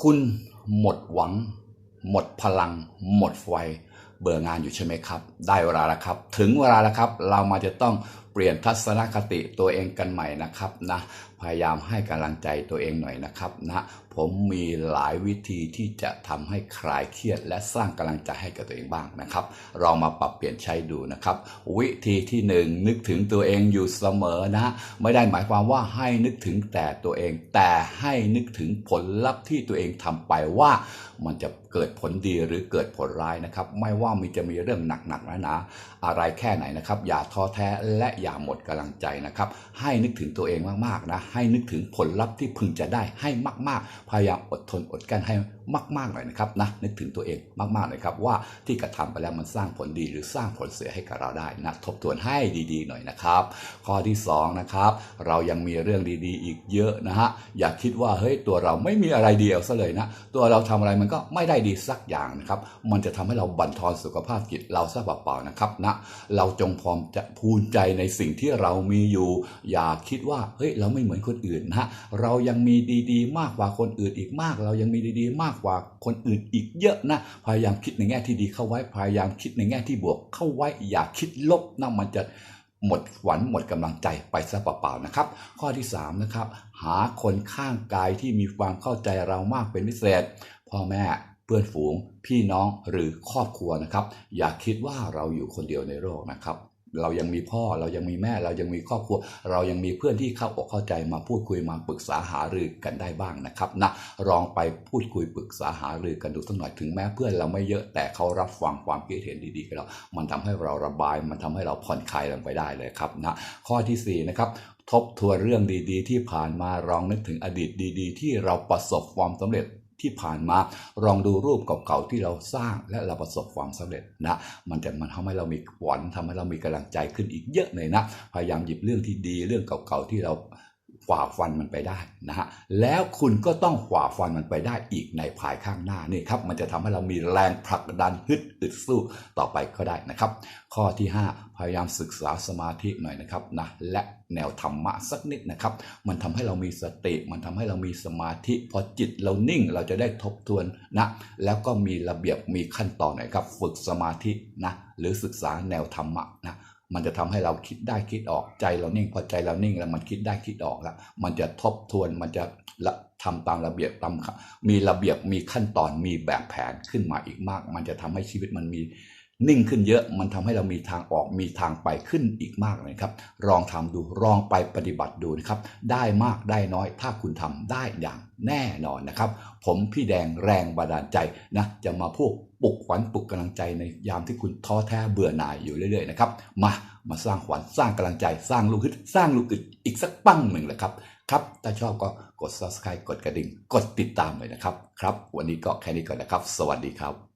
คุณหมดหวัง หมดพลัง หมดไฟ เบื่องานอยู่ใช่ไหมครับ ได้เวลาแล้วครับ ถึงเวลาแล้วครับ เรามาจะต้อง เปลี่ยนทัศนคติตัวเองกันใหม่นะครับนะพยายามให้กำลังใจตัวเองหน่อยนะครับนะผมมีหลายวิธีที่จะทำให้คลายเครียด และสร้างกำลังใจให้กับตัวเองบ้างนะครับลองมาปรับเปลี่ยนใช้ดูนะครับ วิธีที่หนึ่งนึกถึงตัวเองอยู่เสมอนะ ไม่ได้หมายความว่าให้นึกถึงแต่ตัวเอง แต่ให้นึกถึงผลลัพธ์ที่ตัวเองทำไปว่ามันจะเกิดผลดีหรือเกิดผลร้ายนะครับ ไม่ว่ามีจะมีเรื่องหนักๆนะนะอะไรแค่ไหนนะครับ อย่าท้อแท้และอย่าหมดกำลังใจนะครับ ให้นึกถึงตัวเองมากๆนะ ให้นึกถึงผลลัพธ์ที่พึงจะได้ให้มาก ๆ พยายามอดทนอดกั้นให้มากๆหน่อยนะครับนะนึกถึงตัวเองมากๆหน่อยครับว่าที่กระทำไปแล้วมันสร้างผลดีหรือสร้างผลเสียให้กับเราได้นะทบทวนให้ดีๆหน่อยนะครับ ข้อที่สองนะครับเรายังมีเรื่องดีๆ อีกเยอะนะฮะอย่าคิดว่าเฮ้ยตัวเราไม่มีอะไรดีเอาซะเลยนะตัวเราทำอะไรมันก็ไม่ได้ดีสักอย่างนะครับมันจะทำให้เราบั่นทอนสุขภาพจิตเราซะเปล่าๆนะครับนะเราจงพร้อมจะภูมิใจในสิ่งที่เรามีอยู่ อย่าคิดว่าเฮ้ยเราไม่เหมือนคนอื่นนะฮะเรายังมีดีๆ มากกว่าคนอื่นอีกมาก เรายังมีดีๆ มากกว่าคนอื่นอีกเยอะนะพยายามคิดในแง่ที่ดีเข้าไว้พยายามคิดในแง่ที่บวกเข้าไว้ อย่าคิดลบนะมันจะหมดหวันหมดกำลังใจไปซะเปล่าๆนะครับ ข้อที่3นะครับหาคนข้างกายที่มีความเข้าใจเรามากเป็นพิเศษ พ่อแม่เพื่อนฝูง พี่น้องหรือครอบครัวนะครับ อย่าคิดว่าเราอยู่คนเดียวในโลกนะครับ เรายังมีพ่อเรายังมีแม่เรายังมีครอบครัว เรายังมีเพื่อนที่เข้าอกเข้าใจมาพูดคุยมาปรึกษาหารือกันได้บ้างนะครับนะลองไปพูดคุยปรึกษาหารือกันดูสักหน่อยถึงแม้เพื่อนเราไม่เยอะแต่เขารับฟังความคิดเห็นดีๆกับเรา มันทำให้เราระบาย มันทำให้เราผ่อนคลายลงไปได้เลยครับนะข้อที่สี่นะครับทบทวนเรื่องดีๆ ที่ผ่านมาลองนึกถึงอดีตดี ๆ ที่เราประสบความสำเร็จ ที่ผ่านมาลองดูรูปเก่าๆที่เราสร้างและเราประสบความสำเร็จนะมันจะมันทำให้เรามีขวัญทำให้เรามีกำลังใจขึ้นอีกเยอะเลยนะ พยายามหยิบเรื่องที่ดีเรื่องเก่าๆที่เรา ฝ่าฟันมันไปได้นะฮะแล้วคุณก็ต้องฝ่าฟันมันไปได้อีกในภายข้างหน้านี่ครับมันจะทำให้เรามีแรงผลักดันฮึดอึดสู้ต่อไปก็ได้นะครับ ข้อที่ 5 พยายามศึกษาสมาธิหน่อยนะครับนะและแนวธรรมะสักนิดนะครับ มันทำให้เรามีสติ มันทำให้เรามีสมาธิ พอจิตเรานิ่งเราจะได้ทบทวนนะแล้วก็มีระเบียบมีขั้นตอนหน่อยครับ ฝึกสมาธินะหรือศึกษาแนวธรรมะนะ มันจะทำให้เราคิดได้คิดออกใจเรานิ่งพอใจเรานิ่งแล้วมันคิดได้คิดออกแล้ว มันจะทบทวนมันจะละทำตามระเบียบตามมีระเบียบมีขั้นตอนมีแบบแผนขึ้นมาอีกมาก มันจะทำให้ชีวิตมันมี นิ่งขึ้นเยอะมันทำให้เรามีทางออกมีทางไปขึ้นอีกมากเลยครับ ลองทำดูลองไปปฏิบัติดูนะครับ ได้มากได้น้อย ถ้าคุณทำได้อย่างแน่นอนนะครับ ผมพี่แดงแรงบันดาลใจนะจะมาพวกปลุกขวัญปลุกกำลังใจในยามที่คุณท้อแท้เบื่อหน่ายอยู่เรื่อยๆนะครับมามาสร้างขวัญสร้างกำลังใจ สร้างลูกฮึดสร้างลูกอึดอีกสักปั้งหนึ่งเลยครับครับ ถ้าชอบก็กด subscribe กดกระดิ่ง กดติดตามเลยนะครับ ครับ วันนี้ก็แค่นี้ก่อนนะครับ สวัสดีครับ